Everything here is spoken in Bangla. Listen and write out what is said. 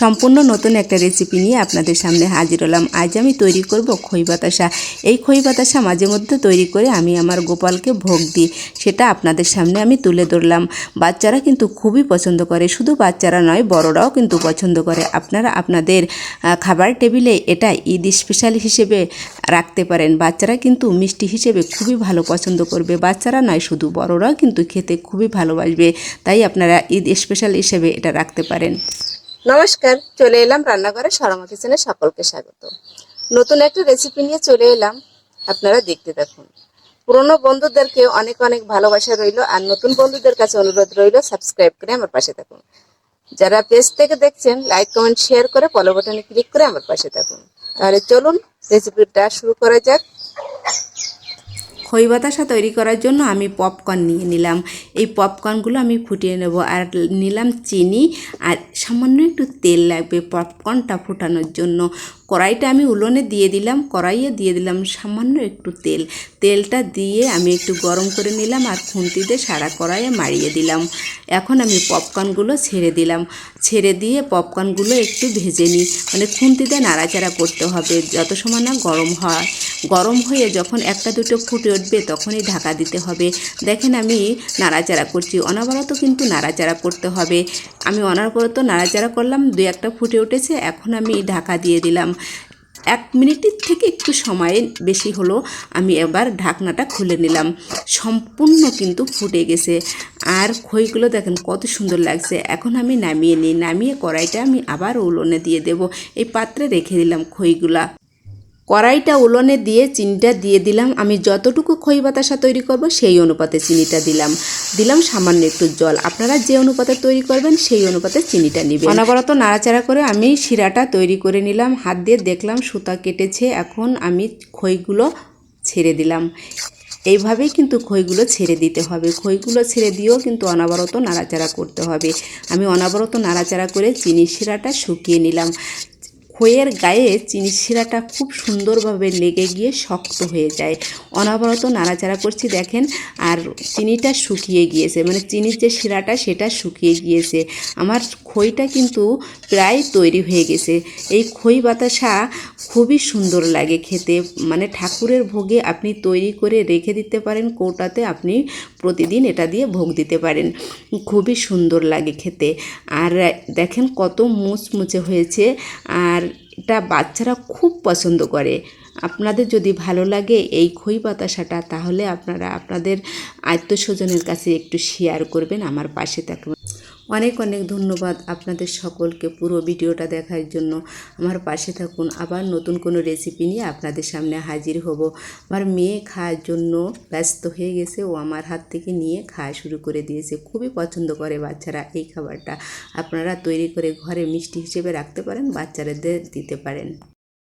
সম্পূর্ণ নতুন একটা রেসিপি নিয়ে আপনাদের সামনে হাজির হলাম। আজ আমি তৈরি করব খই বাতাসা। এই খই বাতাসা মাঝে মধ্যে তৈরি করে আমি আমার গোপালকে ভোগ দিই। সেটা আপনাদের সামনে আমি তুলে ধরলাম। বাচ্চারা কিন্তু খুবই পছন্দ করে। শুধু বাচ্চারা নয়, বড়রাও কিন্তু পছন্দ করে। আপনারা আপনাদের খাবার টেবিলে এটা ঈদ স্পেশাল হিসেবে রাখতে পারেন। বাচ্চারা কিন্তু মিষ্টি হিসেবে খুবই ভালো পছন্দ করবে। বাচ্চারা নয়, শুধু বড়রাও কিন্তু খেতে খুবই ভালোবাসবে। তাই আপনারা ঈদ স্পেশাল হিসেবে এটা রাখতে পারেন। নমস্কার, চলে এলাম রান্নাঘরে সরমা কিচেনে সকলকে স্বাগত। নতুন একটা রেসিপি নিয়ে চলে এলাম, আপনারা দেখতে দেখুন পুরনো বন্ধুদেরকে অনেক অনেক ভালোবাসা রইল, আর নতুন বন্ধুদের কাছে অনুরোধ রইল সাবস্ক্রাইব করে আমার পাশে থাকুন। যারা পেজ থেকে দেখছেন লাইক কমেন্ট শেয়ার করে ফলো বাটনে ক্লিক করে আমার পাশে থাকুন। তাহলে চলুন রেসিপিটা শুরু করা যাক। খই বাতাসা তৈরি করার জন্য আমি পপকর্ন নিয়ে নিলাম। এই পপকর্নগুলো আমি ফুটিয়ে নেব, আর নিলাম চিনি, আর সামান্য একটু তেল লাগবে পপকর্নটা ফোটানোর জন্য। কড়াইটা আমি উলোনে দিয়ে দিলাম, কড়াইয়ে দিয়ে দিলাম সামান্য একটু তেল। তেলটা দিয়ে আমি একটু গরম করে নিলাম আর খুন্তি দিয়ে সারা কড়াইয়ে মারিয়ে দিলাম। এখন আমি পপকর্নগুলো ছেড়ে দিলাম। ছেড়ে দিয়ে পপকর্নগুলো একটু ভেজে নিই। মানে খুন্তিতে নাড়াচাড়া করতে হবে, যত সময় না গরম হয়। গরম হয়ে যখন একটা দুটো ফুটে উঠবে তখনই ঢাকা দিতে হবে। দেখেন আমি নাড়াচাড়া করছি, অনবরত কিন্তু নাড়াচাড়া করতে হবে। আমি অনবরত নাড়াচাড়া করলাম দু একটা ফুটে উঠেছে, এখন আমি ঢাকা দিয়ে দিলাম। এক মিনিটের থেকে একটু সময় বেশি হলো, আমি এবার ঢাকনাটা খুলে নিলাম। সম্পূর্ণ কিন্তু ফুটে গেছে। আর খইগুলো দেখেন কত সুন্দর লাগছে। এখন আমি নামিয়ে নিই, নামিয়ে কড়াইটা আমি আবার উলনে দিয়ে দেব। এই পাত্রে রেখে দিলাম খইগুলা। কড়াইটা উলনে দিয়ে চিনিটা দিয়ে দিলাম। আমি যতটুকু খই বাতাসা তৈরি করব, সেই অনুপাতে চিনিটা দিলাম। দিলাম সামান্য একটু জল। আপনারা যে অনুপাতে তৈরি করবেন, সেই অনুপাতে চিনিটা নেবেন। অনবরত নাড়াচাড়া করে আমি শিরাটা তৈরি করে নিলাম। হাত দিয়ে দেখলাম সুতা কেটেছে। এখন আমি খইগুলো ছেড়ে দিলাম। এইভাবেই কিন্তু খইগুলো ছেড়ে দিতে হবে। খইগুলো ছেড়ে দিয়েও কিন্তু অনবরত নাড়াচাড়া করতে হবে। আমি অনবরত নাড়াচাড়া করে চিনি শিরাটা শুকিয়ে নিলাম। খইয়ের গায়ে চিনি শিরাটা খুব সুন্দরভাবে লেগে গিয়ে শক্ত হয়ে যায়। অনবরত নাড়াচাড়া করছি, দেখেন, আর চিনিটা শুকিয়ে গিয়েছে। মানে চিনির যে শিরাটা, সেটা শুকিয়ে গিয়েছে। আমার খইটা কিন্তু প্রায় তৈরি হয়ে গেছে। এই খই বাতাসা খুবই সুন্দর লাগে খেতে। মানে ঠাকুরের ভোগে আপনি তৈরি করে রেখে দিতে পারেন, কৌটাতে আপনি প্রতিদিন এটা দিয়ে ভোগ দিতে পারেন। খুবই সুন্দর লাগে খেতে। আর দেখেন, কত মুচমুচে হয়েছে। আর এটা বাচ্চারা খুব পছন্দ করে। আপনাদের যদি ভালো লাগে এই খই বাতাসাটা, তাহলে আপনারা আপনাদের আত্মস্বজনের কাছে একটু শেয়ার করবেন, আমার পাশে থাকবেন অনেক অনেক ধন্যবাদ আপনাদের সকলকে পুরো ভিডিওটা দেখার জন্য। আমার পাশে থাকুন, আবার নতুন কোনো রেসিপি নিয়ে আপনাদের সামনে হাজির হব। আমার মেয়ে খাওয়ার জন্য ব্যস্ত হয়ে গেছে, ও আমার হাত থেকে নিয়ে খাওয়া শুরু করে দিয়েছে। খুবই পছন্দ করে বাচ্চারা এই খাবারটা। আপনারা তৈরি করে ঘরে মিষ্টি হিসেবে রাখতে পারেন, বাচ্চাদের দিতে পারেন।